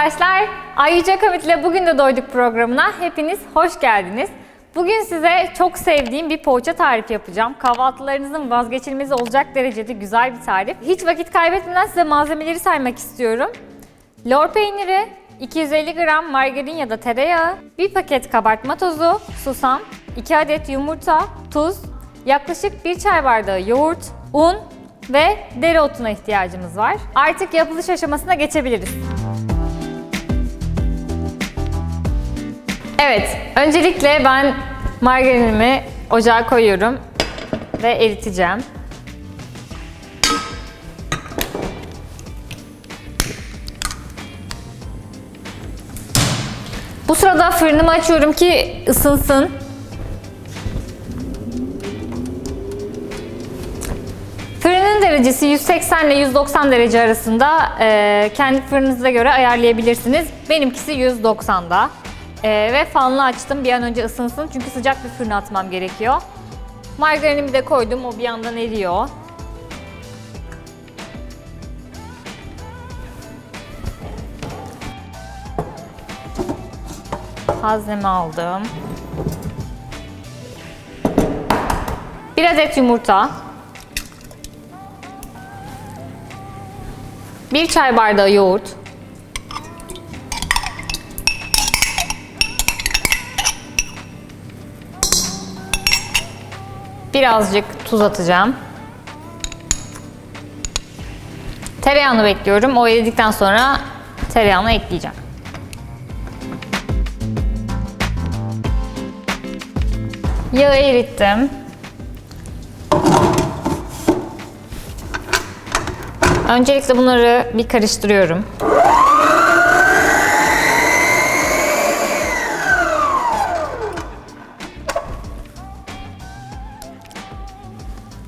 arkadaşlar. Ayyüce Kamit ile Bugün de Doyduk programına hepiniz hoş geldiniz. Bugün size çok sevdiğim bir poğaça tarifi yapacağım. Kahvaltılarınızın vazgeçilmezi olacak derecede güzel bir tarif. Hiç vakit kaybetmeden size malzemeleri saymak istiyorum. Lor peyniri, 250 gram margarin ya da tereyağı, 1 paket kabartma tozu, susam, 2 adet yumurta, tuz, yaklaşık 1 çay bardağı yoğurt, un ve dereotuna ihtiyacımız var. Artık yapılış aşamasına geçebiliriz. Evet, öncelikle ben margarinimi ocağa koyuyorum ve eriteceğim. Bu sırada fırınımı açıyorum ki ısınsın. Fırının derecesi 180 ile 190 derece arasında e, kendi fırınınıza göre ayarlayabilirsiniz. Benimkisi 190'da. E, ve fanlı açtım bir an önce ısınsın çünkü sıcak bir fırına atmam gerekiyor. Margarinimi de koydum o bir yandan eriyor. Haznemi aldım. Bir adet yumurta. Bir çay bardağı yoğurt. Birazcık tuz atacağım. Tereyağını bekliyorum. O eridikten sonra tereyağını ekleyeceğim. Yağı erittim. Öncelikle bunları bir karıştırıyorum.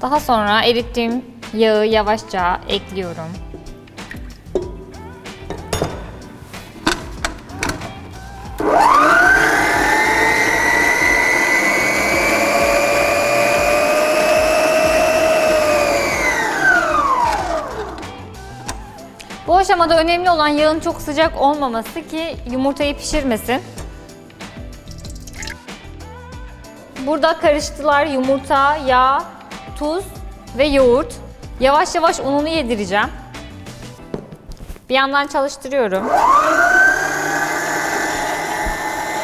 Daha sonra erittiğim yağı yavaşça ekliyorum. Bu aşamada önemli olan yağın çok sıcak olmaması ki yumurtayı pişirmesin. Burada karıştılar yumurta, yağ, tuz ve yoğurt. Yavaş yavaş ununu yedireceğim. Bir yandan çalıştırıyorum.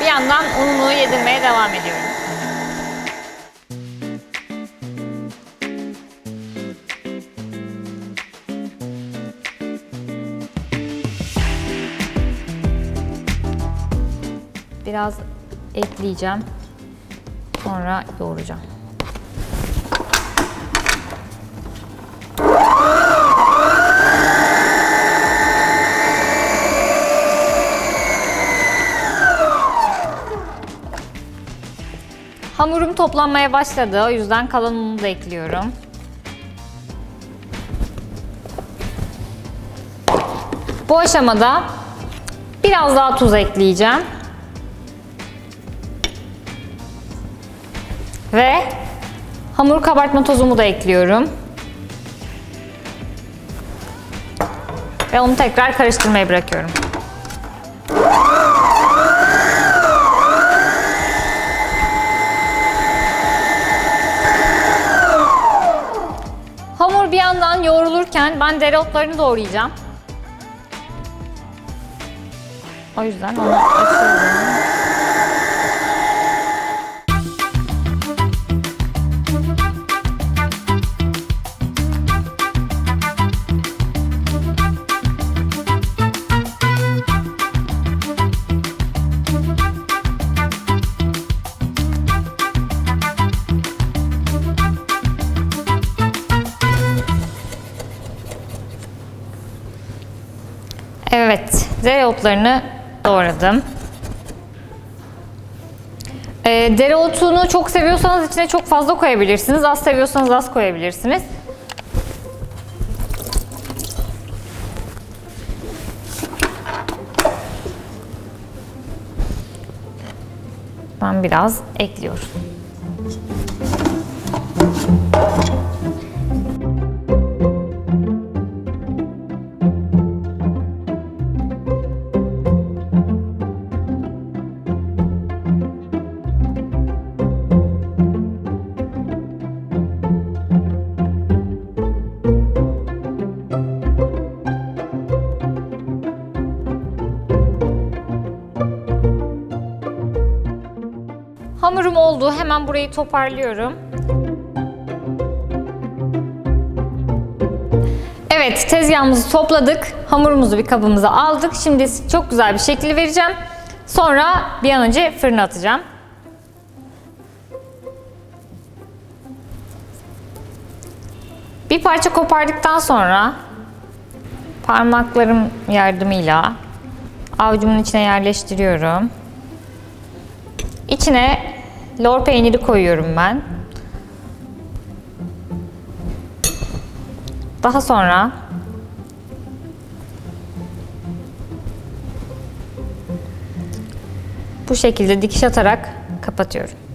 Bir yandan ununu yedirmeye devam ediyorum. Biraz ekleyeceğim. Sonra yoğuracağım. Hamurum toplanmaya başladı. O yüzden kalan unu da ekliyorum. Bu aşamada biraz daha tuz ekleyeceğim. Ve hamur kabartma tozumu da ekliyorum. Ve onu tekrar karıştırmaya bırakıyorum. Yandan yoğrulurken ben dereotlarını doğrayacağım. O yüzden onu açıyorum. Dereotlarını doğradım. Ee, dereotunu çok seviyorsanız içine çok fazla koyabilirsiniz. Az seviyorsanız az koyabilirsiniz. Ben biraz ekliyorum. Oldu. Hemen burayı toparlıyorum. Evet, tezgahımızı topladık. Hamurumuzu bir kabımıza aldık. Şimdi çok güzel bir şekil vereceğim. Sonra bir an önce fırına atacağım. Bir parça kopardıktan sonra parmaklarım yardımıyla avucumun içine yerleştiriyorum. İçine lor peyniri koyuyorum ben. Daha sonra bu şekilde dikiş atarak kapatıyorum.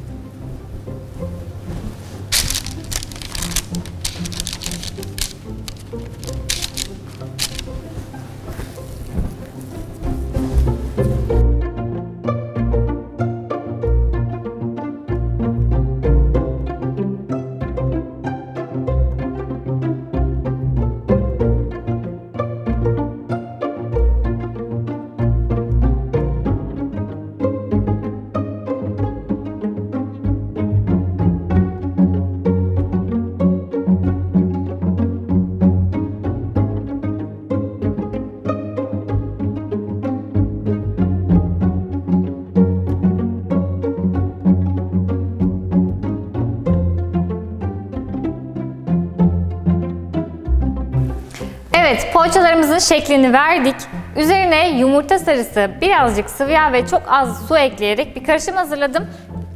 Evet, poğaçalarımızın şeklini verdik. Üzerine yumurta sarısı, birazcık sıvı yağ ve çok az su ekleyerek bir karışım hazırladım.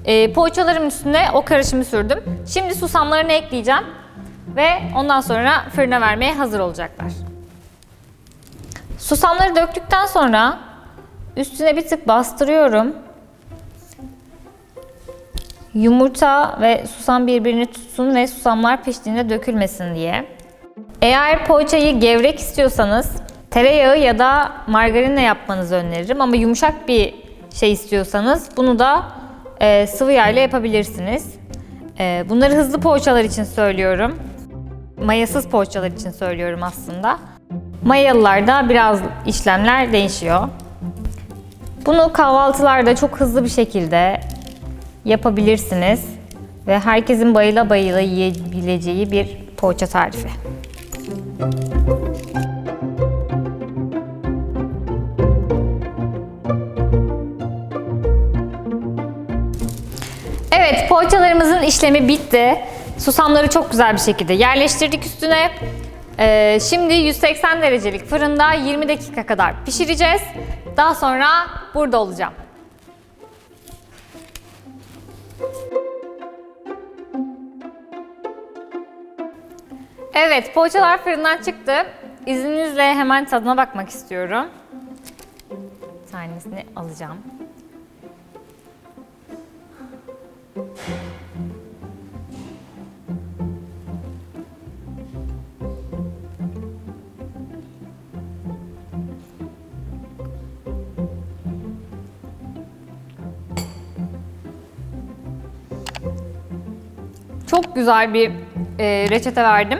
Ee, poğaçalarımın üstüne o karışımı sürdüm. Şimdi susamlarını ekleyeceğim ve ondan sonra fırına vermeye hazır olacaklar. Susamları döktükten sonra üstüne bir tık bastırıyorum. Yumurta ve susam birbirini tutsun ve susamlar piştiğinde dökülmesin diye. Eğer poğaçayı gevrek istiyorsanız tereyağı ya da margarinle yapmanızı öneririm ama yumuşak bir şey istiyorsanız bunu da e, sıvı yağ ile yapabilirsiniz. E, bunları hızlı poğaçalar için söylüyorum. Mayasız poğaçalar için söylüyorum aslında. Mayalılarda biraz işlemler değişiyor. Bunu kahvaltılarda çok hızlı bir şekilde yapabilirsiniz ve herkesin bayıla bayıla yiyebileceği bir poğaça tarifi. Evet, poğaçalarımızın işlemi bitti. Susamları çok güzel bir şekilde yerleştirdik üstüne. Ee, şimdi 180 derecelik fırında 20 dakika kadar pişireceğiz. Daha sonra burada olacağım. Evet, poğaçalar fırından çıktı. İzninizle hemen tadına bakmak istiyorum. Bir tanesini alacağım. Çok güzel bir e, reçete verdim.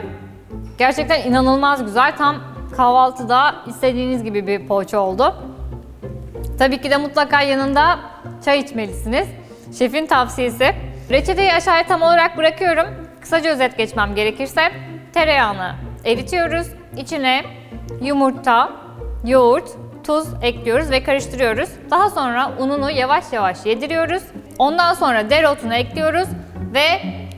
Gerçekten inanılmaz güzel. Tam kahvaltıda istediğiniz gibi bir poğaça oldu. Tabii ki de mutlaka yanında çay içmelisiniz. Şefin tavsiyesi. Reçeteyi aşağıya tam olarak bırakıyorum. Kısaca özet geçmem gerekirse tereyağını eritiyoruz. İçine yumurta, yoğurt, tuz ekliyoruz ve karıştırıyoruz. Daha sonra ununu yavaş yavaş yediriyoruz. Ondan sonra dereotunu ekliyoruz ve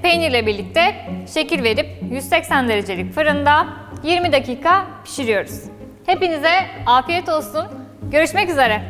peynirle birlikte şekil verip 180 derecelik fırında 20 dakika pişiriyoruz. Hepinize afiyet olsun. Görüşmek üzere.